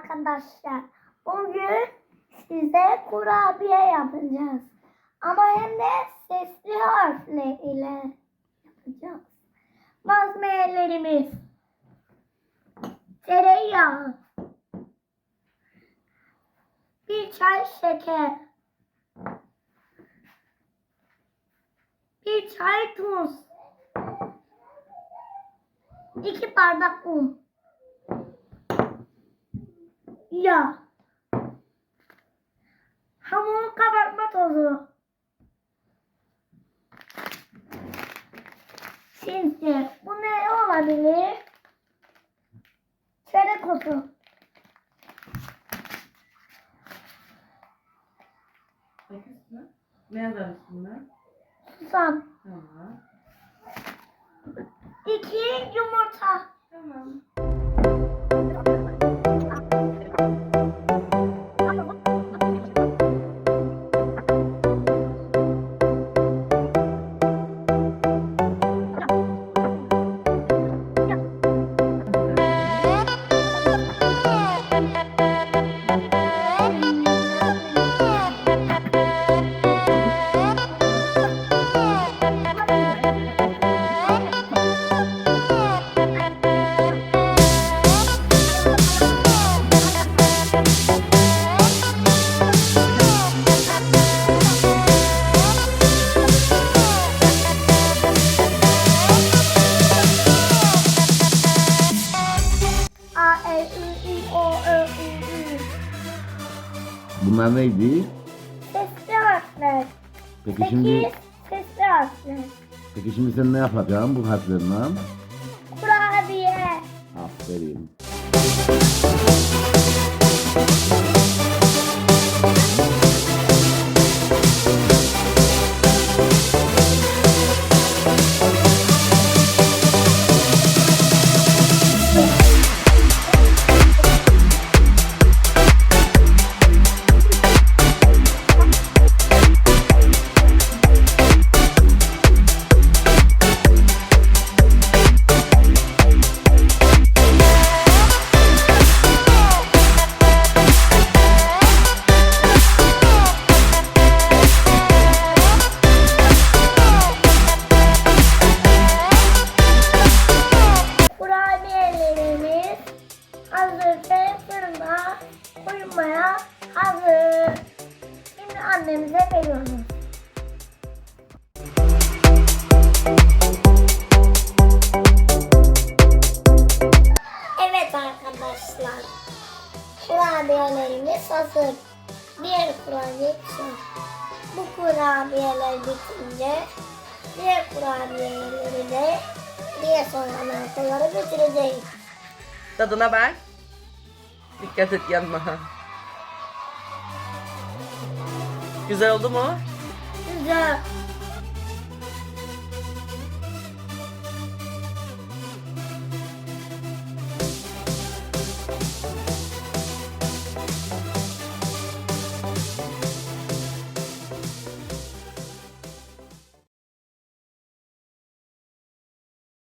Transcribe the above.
arkadaşlar. Bugün size kurabiye yapacağız. Ama hem de sesli harfle ile yapacağız. Malzemelerimiz tereyağı, bir çay şeker, bir çay tuz, iki bardak un, yağ, hamur kabartma tozu. Şimdi bu ne olabilir? Çörek otu. Ne yazar üstüne? Susam. Tamam. İki yumurta. Tamam. A, E, I, I, O, Ö, U, Ü. Bunlar neydi? Sesli harfler. Peki şimdi Sekiz sesli harfler. peki şimdi sen ne yapacaksın bu harflerle? Koyulmaya hazır. Şimdi annemize veriyoruz. Evet arkadaşlar. Kurabiyelerimiz hazır. Diğer kurabiye için. Bu kurabiyeler bitince diğer kurabiyeleri de diye sonra markaları götüreceğiz. Tadına bak. Dikkat et yanma. Güzel oldu mu? Güzel.